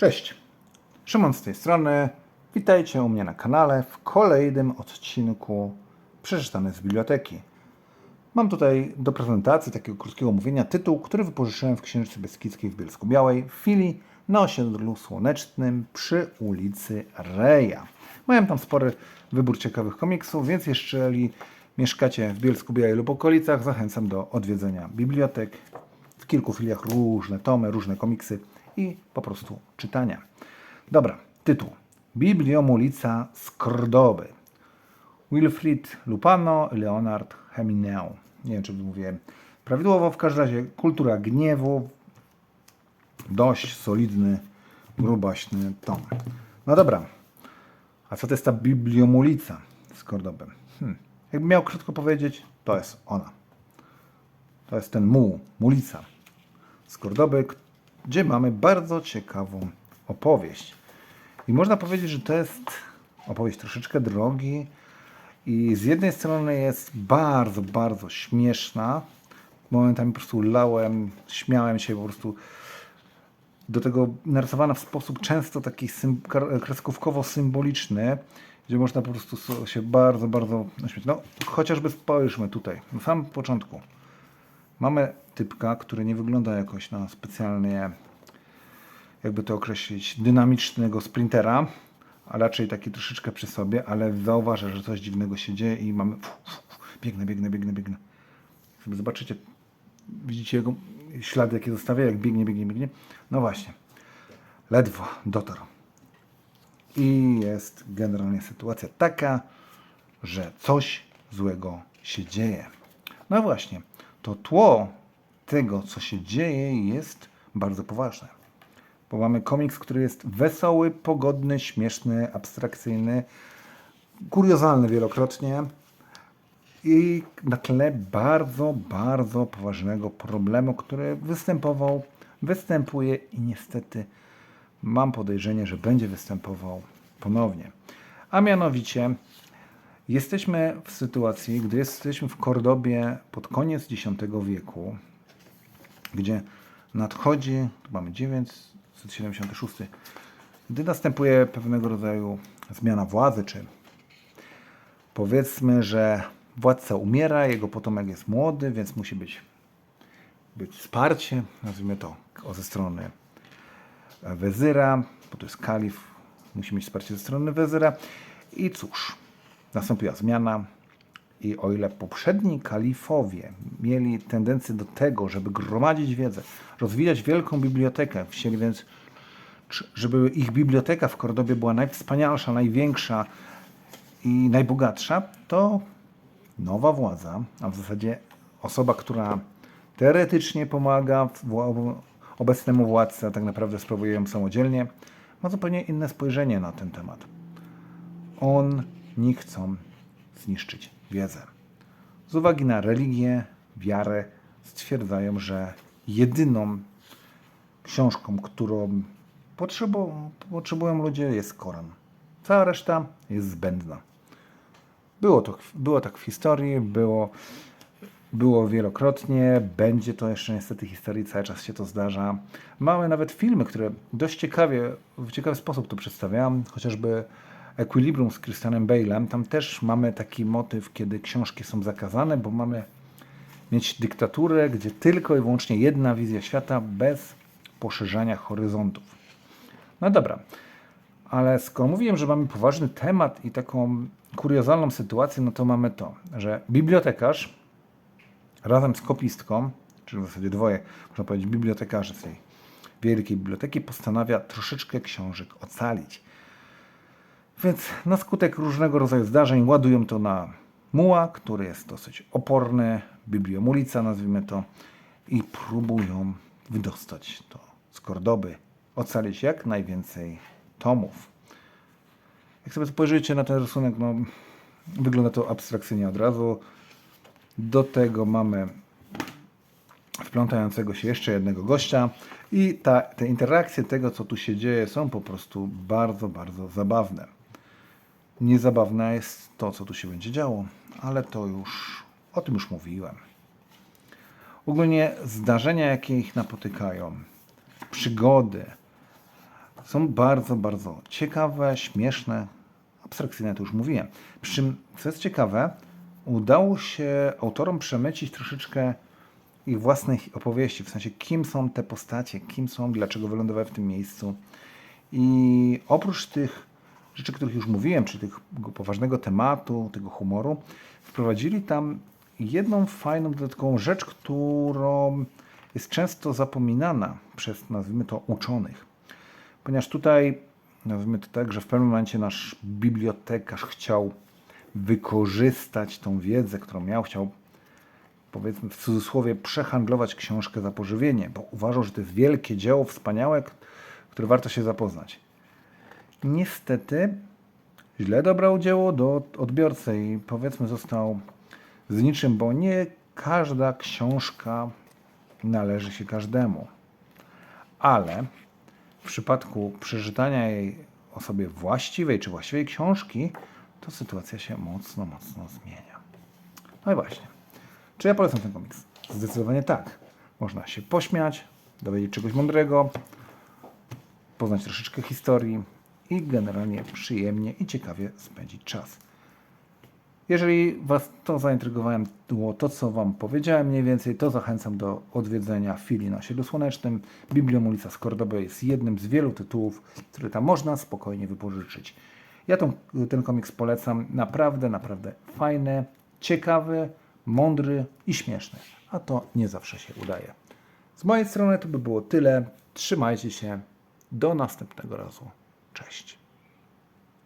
Cześć, Szymon z tej strony. Witajcie u mnie na kanale w kolejnym odcinku Przeczytane z biblioteki. Mam tutaj do prezentacji takiego krótkiego mówienia tytuł, który wypożyczyłem w Księżycy Beskidzkiej w Bielsku Białej w filii na osiedlu słonecznym przy ulicy Reja. Mają tam spory wybór ciekawych komiksów, więc jeżeli mieszkacie w Bielsku Białej lub okolicach, zachęcam do odwiedzenia bibliotek. W kilku filiach różne tomy, różne komiksy i po prostu czytania. Dobra, tytuł. Bibliomulica z Kordoby. Wilfried Lupano, Leonard Hemineu. Nie wiem, czy mówiłem prawidłowo. W każdym razie kultura gniewu. Dość solidny, grubaśny tom. No dobra. A co to jest ta bibliomulica z Kordoby? Hmm. Jakbym miał krótko powiedzieć, to jest ona. To jest ten muł, mulica z Kordoby, gdzie mamy bardzo ciekawą opowieść. I można powiedzieć, że to jest opowieść troszeczkę drogi i z jednej strony jest bardzo, bardzo śmieszna. Momentami po prostu lałem, śmiałem się po prostu do tego narysowana w sposób często taki sym, kreskówkowo-symboliczny, gdzie można po prostu się bardzo, bardzo naśmiać. No, chociażby spojrzmy tutaj, na samym początku. Mamy typka, który nie wygląda jakoś na specjalnie, jakby to określić, dynamicznego sprintera, a raczej taki troszeczkę przy sobie, ale zauważa, że coś dziwnego się dzieje i mamy. Biegnę, biegnę, biegnę, biegnę. Sobie zobaczycie, widzicie jego ślady, jakie zostawia, jak biegnie, biegnie, biegnie. No właśnie, ledwo dotarł. I jest generalnie sytuacja taka, że coś złego się dzieje. No właśnie, to tło tego, co się dzieje, jest bardzo poważne. Bo mamy komiks, który jest wesoły, pogodny, śmieszny, abstrakcyjny, kuriozalny wielokrotnie i na tle bardzo, bardzo poważnego problemu, który występował, występuje i niestety mam podejrzenie, że będzie występował ponownie. A mianowicie jesteśmy w sytuacji, gdy jesteśmy w Kordobie pod koniec X wieku, gdzie nadchodzi, tu mamy 976, gdy następuje pewnego rodzaju zmiana władzy, czy powiedzmy, że władca umiera, jego potomek jest młody, więc musi być, być wsparcie, nazwijmy to ze strony wezyra, bo to jest kalif, musi mieć wsparcie ze strony wezyra. I cóż, nastąpiła zmiana. I o ile poprzedni kalifowie mieli tendencję do tego, żeby gromadzić wiedzę, rozwijać wielką bibliotekę, czy- żeby ich biblioteka w Kordobie była najwspanialsza, największa i najbogatsza, to nowa władza, a w zasadzie osoba, która teoretycznie pomaga obecnemu władcy, a tak naprawdę sprawuje ją samodzielnie, ma zupełnie inne spojrzenie na ten temat. Oni chcą zniszczyć wiedzę. Z uwagi na religię, wiarę, stwierdzają, że jedyną książką, którą potrzebu- potrzebują ludzie, jest Koran. Cała reszta jest zbędna. Było, to, było tak w historii, było, było wielokrotnie, będzie to jeszcze niestety historii, cały czas się to zdarza. Mamy nawet filmy, które dość ciekawie, w ciekawy sposób to przedstawiają, chociażby Equilibrium z Christianem Bale'em. Tam też mamy taki motyw, kiedy książki są zakazane, bo mamy mieć dyktaturę, gdzie tylko i wyłącznie jedna wizja świata bez poszerzania horyzontów. No dobra, ale skoro mówiłem, że mamy poważny temat i taką kuriozalną sytuację, no to mamy to, że bibliotekarz razem z kopistką, czyli w zasadzie dwoje, można powiedzieć, bibliotekarzy z tej wielkiej biblioteki, postanawia troszeczkę książek ocalić. Więc na skutek różnego rodzaju zdarzeń ładują to na muła, który jest dosyć oporny, bibliomulica nazwijmy to, i próbują wydostać to z Kordoby, ocalić jak najwięcej tomów. Jak sobie spojrzycie na ten rysunek, no, wygląda to abstrakcyjnie od razu. Do tego mamy wplątającego się jeszcze jednego gościa i ta, te interakcje tego, co tu się dzieje, są po prostu bardzo, bardzo zabawne. Niezabawne jest to, co tu się będzie działo, ale to już, o tym już mówiłem. Ogólnie zdarzenia, jakie ich napotykają, przygody, są bardzo, bardzo ciekawe, śmieszne, abstrakcyjne, to już mówiłem. Przy czym, co jest ciekawe, udało się autorom przemycić troszeczkę ich własnych opowieści, w sensie kim są te postacie, kim są, dlaczego wylądowały w tym miejscu. I oprócz tych rzeczy, o których już mówiłem, czyli tego poważnego tematu, tego humoru, wprowadzili tam jedną fajną, dodatkową rzecz, którą jest często zapominana przez, nazwijmy to, uczonych. Ponieważ tutaj, nazwijmy to tak, że w pewnym momencie nasz bibliotekarz chciał wykorzystać tą wiedzę, którą miał, chciał powiedzmy w cudzysłowie przehandlować książkę za pożywienie, bo uważał, że to jest wielkie dzieło, wspaniałe, które warto się zapoznać. Niestety źle dobrał dzieło do odbiorcy i powiedzmy został z niczym, bo nie każda książka należy się każdemu. Ale w przypadku przeczytania jej osobie właściwej czy właściwej książki, to sytuacja się mocno, mocno zmienia. No i właśnie. Czy ja polecam ten komiks? Zdecydowanie tak. Można się pośmiać, dowiedzieć czegoś mądrego, poznać troszeczkę historii i generalnie przyjemnie i ciekawie spędzić czas. Jeżeli Was to zaintrygowało, to co Wam powiedziałem mniej więcej, to zachęcam do odwiedzenia filii na osiedlu słonecznym. Bibliom ulica z Cordoby jest jednym z wielu tytułów, które tam można spokojnie wypożyczyć. Ja tą, ten komiks polecam. Naprawdę, naprawdę fajny, ciekawy, mądry i śmieszny. A to nie zawsze się udaje. Z mojej strony to by było tyle. Trzymajcie się. Do następnego razu. Cześć.